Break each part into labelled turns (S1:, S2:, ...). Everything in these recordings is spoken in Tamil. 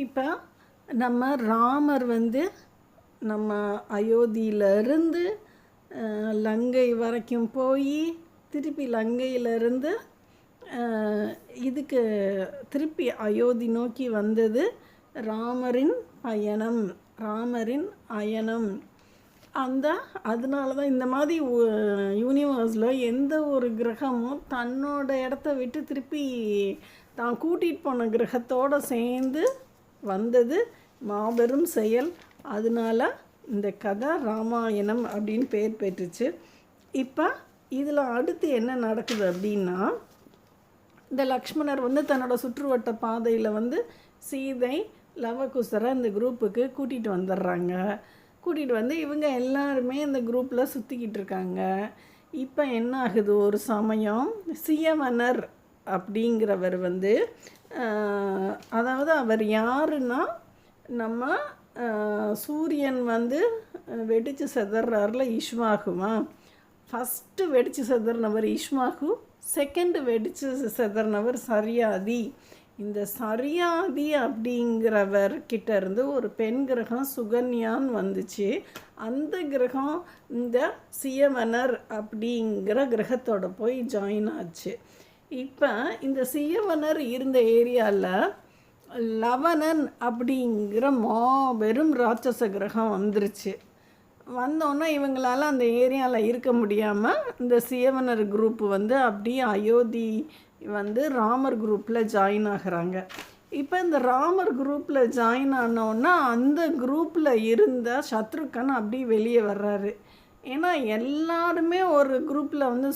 S1: இப்போ நம்ம ராமர் வந்து நம்ம அயோத்தியிலிருந்து லங்கை வரைக்கும் போய் திருப்பி லங்கையிலிருந்து இதுக்கு திருப்பி அயோத்தி நோக்கி வந்தது ராமரின் பயணம் ராமரின் அயனம். அந்த அதனால தான் இந்த மாதிரி யூனிவர்ஸில் எந்த ஒரு கிரகமும் தன்னோட இடத்த விட்டு திருப்பி தான் கூட்டிகிட்டு போன கிரகத்தோடு சேர்ந்து வந்தது மாபெரும் செயல். அதனால இந்த கதை ராமாயணம் அப்படின்னு பேர் பெற்றுச்சு. இப்போ இதில் அடுத்து என்ன நடக்குது அப்படின்னா இந்த லக்ஷ்மணர் வந்து தன்னோட சுற்றுவட்ட பாதையில் வந்து சீதை லவகுசரை இந்த குரூப்புக்கு கூட்டிகிட்டு வந்துடுறாங்க கூட்டிகிட்டு வந்து இவங்க எல்லாருமே இந்த குரூப்பில் சுற்றிக்கிட்டு இருக்காங்க. இப்போ என்ன ஆகுது? ஒரு சமயம் சியவனர் அப்படிங்கிறவர் வந்து அதாவது அவர் யாருன்னா நம்ம சூரியன் வந்து வெடித்து செதறாரில் இஷ்வாகுமா ஃபஸ்ட்டு வெடித்து செதறினவர் இஷ்மாகு செகண்டு வெடித்து செதறினவர் சரியாதி. இந்த சரியாதி அப்படிங்கிறவர் கிட்ட இருந்து ஒரு பெண் கிரகம் சுகன்யான்னு வந்துச்சு. அந்த கிரகம் இந்த சியமனர் அப்படிங்கிற கிரகத்தோட போய் ஜாயின் ஆச்சு. இப்போ இந்த சியவனர் இருந்த ஏரியாவில் லவணன் அப்படிங்கிற மாபெரும் ராட்சச கிரகம் வந்துருச்சு. வந்தோன்னே இவங்களால அந்த ஏரியாவில் இருக்க முடியாமல் இந்த சியவனர் குரூப் வந்து அப்படியே அயோத்தி வந்து ராமர் குரூப்பில் ஜாயின் ஆகுறாங்க. இப்போ இந்த ராமர் குரூப்பில் ஜாயின் ஆனோன்னா அந்த குரூப்பில் இருந்த சத்ருக்கன் அப்படியே வெளியே வர்றாரு. ஏன்னா எல்லாருமே ஒரு குரூப்பில் வந்து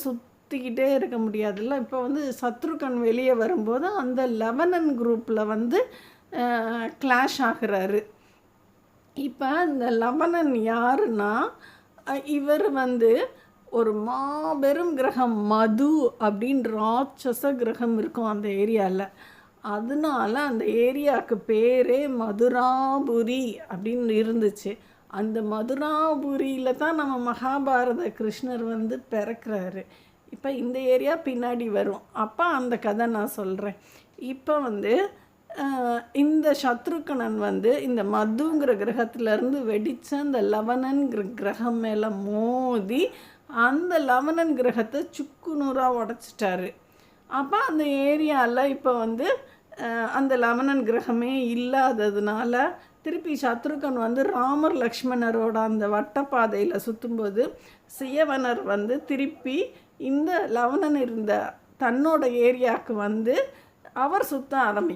S1: சுற்றிக்கிட்டே இருக்க முடியாதுல்ல. இப்போ வந்து சத்ருகன் வெளியே வரும்போது அந்த லெவனன் குரூப்பில் வந்து கிளாஷ் ஆகுறாரு. இப்போ இந்த லவணன் யாருன்னா இவர் வந்து ஒரு மாபெரும் கிரகம் மது அப்படின்னு ராட்சச கிரகம் இருக்கும் அந்த ஏரியாவில் அதனால அந்த ஏரியாவுக்கு பேரே மதுராபுரி அப்படின்னு இருந்துச்சு. அந்த மதுராபுரியில் தான் நம்ம மகாபாரத கிருஷ்ணர் வந்து பிறக்கிறாரு. இப்போ இந்த ஏரியா பின்னாடி வரும். அப்போ அந்த கதை நான் சொல்கிறேன் இப்போ வந்து இந்த சத்ருக்கணன் வந்து இந்த மதுங்கிற கிரகத்திலேருந்து வெடித்த அந்த லவணன்கிற கிரகம் மேலே மோதி அந்த லவணன் கிரகத்தை சுக்குநூறாக உடச்சிட்டாரு. அப்போ அந்த ஏரியாவில் இப்போ வந்து அந்த லவணன் கிரகமே இல்லாததுனால திருப்பி சத்ருகன் வந்து ராமர் லக்ஷ்மணரோட அந்த வட்டப்பாதையில் சுற்றும்போது சியவனர் வந்து திருப்பி இந்த லவணன் இருந்த தன்னோட ஏரியாவுக்கு வந்து அவர் சுத்த ஆரம்பி